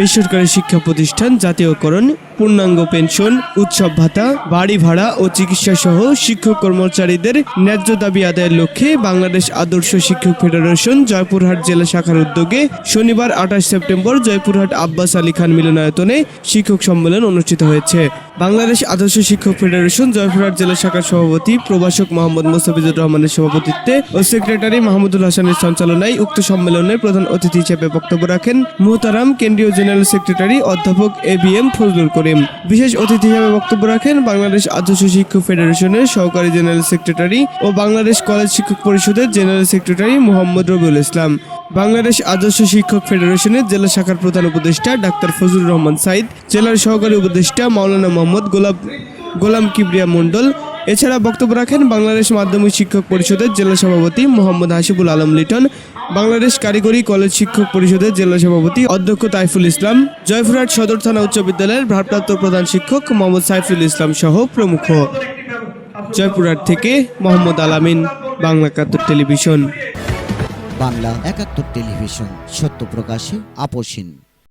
বেসরকারি শিক্ষা প্রতিষ্ঠান জাতীয়করণ পূর্ণাঙ্গ পেনশন, উৎসব ভাতা, বাড়ি ভাড়া ও চিকিৎসা সহ শিক্ষক কর্মচারীদের ন্যায্য দাবি আদায়ের লক্ষ্যে বাংলাদেশ আদর্শ শিক্ষক ফেডারেশন জয়পুরহাট জেলা শাখার উদ্যোগে শনিবার আঠাশ সেপ্টেম্বর জয়পুরহাট আব্বাস আলী খান মিলনায়তনে শিক্ষক সম্মেলন অনুষ্ঠিত হয়েছে। বাংলাদেশ আদর্শ শিক্ষক ফেডারেশন জয়পুরহাট জেলা শাখার সভাপতি প্রভাষক মোহাম্মদ মোস্তাফিজুর রহমানের সভাপতিত্বে ও সেক্রেটারি মাহমুদুল হাসানের সঞ্চালনায় উক্ত সম্মেলনে প্রধান অতিথি হিসেবে বক্তব্য রাখেন মুহতারাম কেন্দ্রীয় জেনারেল সেক্রেটারি অধ্যাপক A B M Fazlul Karim. বিশেষ অতিথি হিসেবে বক্তব্য রাখেন বাংলাদেশ আদর্শ শিক্ষক ফেডারেশনের সহকারী জেনারেল সেক্রেটারি ও বাংলাদেশ কলেজ শিক্ষক পরিষদের জেনারেল সেক্রেটারি মোহাম্মদ রবিউল ইসলাম। বাংলাদেশ আদর্শ শিক্ষক ফেডারেশনের জেলা শাখার প্রধান উপদেষ্টা ডাক্তার ফজলুর রহমান সাইদ, জেলার সহকারী উপদেষ্টা মাওলানা মোহাম্মদ গোলাম গোলাম কিবরিয়া মণ্ডল এছাড়া বক্তব্য রাখেন বাংলাদেশ মাধ্যমিক শিক্ষক পরিষদের জেলা সভাপতি মোহাম্মদ হাসিবুল আলম লিটন, বাংলাদেশ কারিগরি কলেজ শিক্ষক পরিষদের জেলা সভাপতি অধ্যক্ষ তাইফুল ইসলাম, জয়পুরহাট সদর থানা উচ্চ বিদ্যালয়ের ভারপ্রাপ্ত প্রধান শিক্ষক মোহাম্মদ সাইফুল ইসলাম সহ প্রমুখ। জয়পুরহাট থেকে মোহাম্মদ আলামিন, বাংলা একাত্তর টেলিভিশন। বাংলা একাত্তর টেলিভিশন, সত্য প্রকাশে আপোষহীন